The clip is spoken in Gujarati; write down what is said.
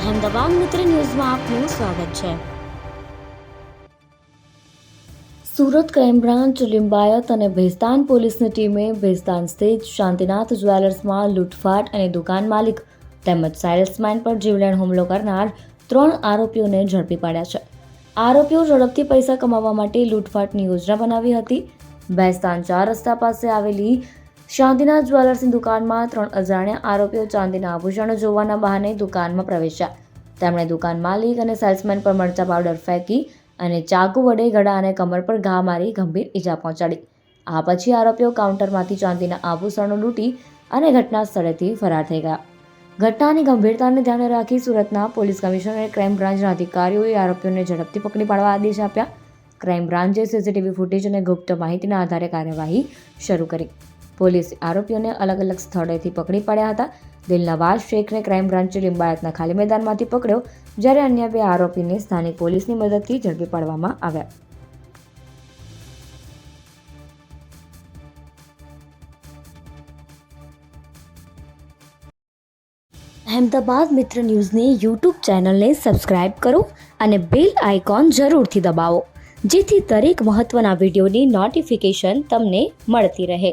અહેમદાબાદ મિત્ર ન્યૂઝમાં આપનું સ્વાગત છે. સુરત ક્રાઇમ બ્રાન્ચ, લિંબાયત અને ભેસ્તાન પોલીસની ટીમે ભેસ્તાન સ્થિત શાંતિનાથ જ્વેલર્સમાં લૂંટફાટ અને દુકાન માલિક તેમજ સેલ્સમેન પર જીવલેણ હુમલો કરનાર ત્રણ આરોપીઓને ઝડપી પાડ્યા છે. આરોપીઓ ઝડપથી પૈસા કમાવવા માટે લૂંટફાટની યોજના બનાવી હતી. ભેસ્તાન ચાર રસ્તા પાસે આવેલી શાંતિનાથ જ્વેલર્સની દુકાનમાં ત્રણ અજાણ્યા આરોપીઓ ચાંદીના આભૂષણો જોવાના બહાને દુકાનમાં પ્રવેશ્યા. તેમણે દુકાન માલિક અને સેલ્સમેન પર મરચા પાવડર ફેંકી અને ચાકુ વડે ગળા અને કમર પર ઘા મારી ગંભીર ઈજા પહોંચાડી. આ પછી આરોપીઓ કાઉન્ટરમાંથી ચાંદીના આભૂષણો લૂંટી અને ઘટના સ્થળેથી ફરાર થઈ ગયા. ઘટનાની ગંભીરતાને ધ્યાને રાખી સુરતના પોલીસ કમિશનર અને ક્રાઇમ બ્રાન્ચના અધિકારીઓએ આરોપીઓને ઝડપથી પકડી પાડવા આદેશ આપ્યા. ક્રાઇમ બ્રાન્ચે સીસીટીવી ફૂટેજ અને ગુપ્ત માહિતીના આધારે કાર્યવાહી શરૂ કરી. પોલીસે આરોપીઓને અલગ અલગ સ્થળેથી પકડી પાડ્યા હતા. દિલનવાઝ શેખને ક્રાઇમ બ્રાન્ચે લિંબાયતના ખાલી મેદાનમાંથી પકડ્યો, જ્યારે અન્ય બે આરોપીને સ્થાનિક પોલીસની મદદથી ઝડપી પાડવામાં આવ્યા. અહેમદાબાદ મિત્ર ન્યૂઝની યુટ્યુબ ચેનલને સબસ્ક્રાઇબ કરો અને બેલ આઇકોન જરૂરથી દબાવો, જેથી દરેક મહત્ત્વના વિડીયોની નોટિફિકેશન તમને મળતી રહે.